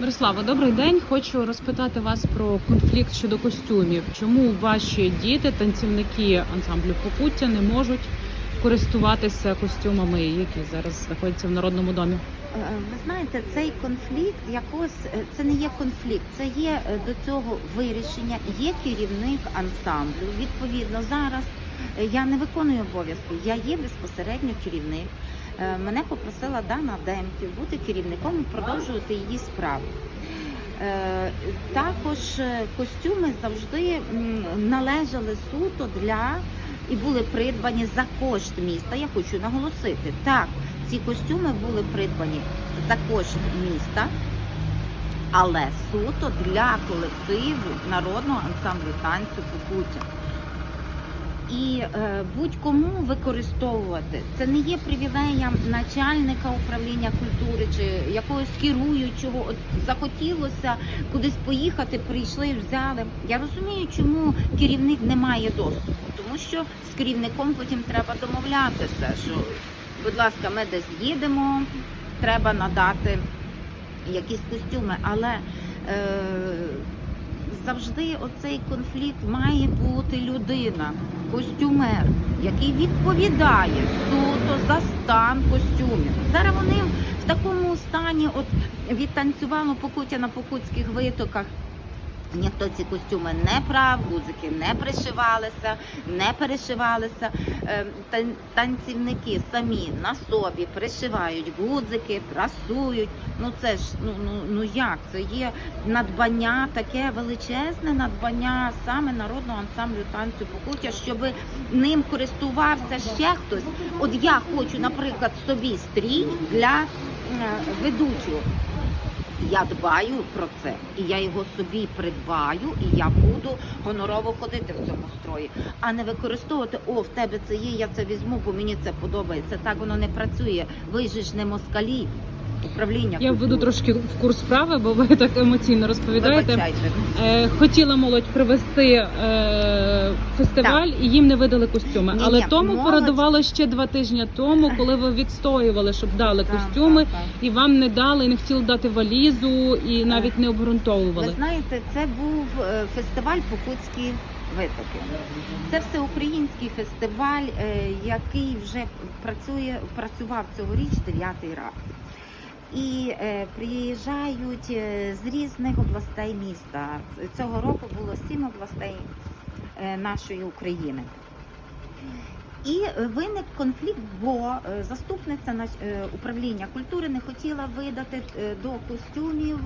Мирослава, добрий день. Хочу розпитати вас про конфлікт щодо костюмів. Чому ваші діти, танцівники ансамблю Покуття, не можуть користуватися костюмами, які зараз знаходяться в народному домі? Е, Ви знаєте, цей конфлікт якось е, це не є конфлікт, це є е, до цього вирішення. Є керівник ансамблю. Відповідно, зараз е, я не виконую обов'язки. Я є безпосередньо керівник. Е, Мене попросила Дана Демків бути керівником і продовжувати її справу. Е, Також е, костюми завжди належали суто для і були придбані за кошт міста. Я хочу наголосити, так, ці костюми були придбані за кошт міста, але суто для колективу народного ансамблю танцю Покуття. І е, будь-кому використовувати це не є привілеєм начальника управління культури чи якогось керуючого. От захотілося кудись поїхати, прийшли, взяли. Я розумію, чому керівник не має доступу, тому що з керівником потім треба домовлятися, що, будь ласка, ми десь їдемо, треба надати якісь костюми, але е, завжди оцей конфлікт має бути людина, костюмер, який відповідає суто за стан костюмів. Зараз вони в такому стані, от відтанцювало покуття на покутських витоках. Ніхто ці костюми не прав, гузики не пришивалися, не перешивалися. Е, Танцівники самі на собі пришивають гудзики, прасують. Ну це ж ну ну ну як це є надбання, таке величезне надбання саме народного ансамблю танцю покуття, щоб ним користувався ще хтось. От я хочу, наприклад, собі стрій для ведучого. Я дбаю про це, і я його собі придбаю, і я буду гонорово ходити в цьому строї, а не використовувати о, в тебе це є, я це візьму, бо мені це подобається. Так воно не працює. Ви ж не москалі. Управління Я введу трошки в курс справи, бо ви так емоційно розповідаєте. Е, хотіла молодь привезти е, фестиваль, і їм не видали костюми. Ні-ні, Але тому молодь- порадувало ще два тижні тому, коли ви відстоювали, щоб дали Так, костюми, так, так. і вам не дали, і не хотіли дати валізу, і навіть не Ви обґрунтовували. знаєте, це був е, фестиваль Покутські витоки. Це всеукраїнський фестиваль, е, який вже працює, працював цьогоріч дев'ятий раз. І е, приїжджають е, з різних областей міста. Цього року було сім областей е, нашої України. І виник конфлікт, бо заступниця управління культури не хотіла видати до костюмів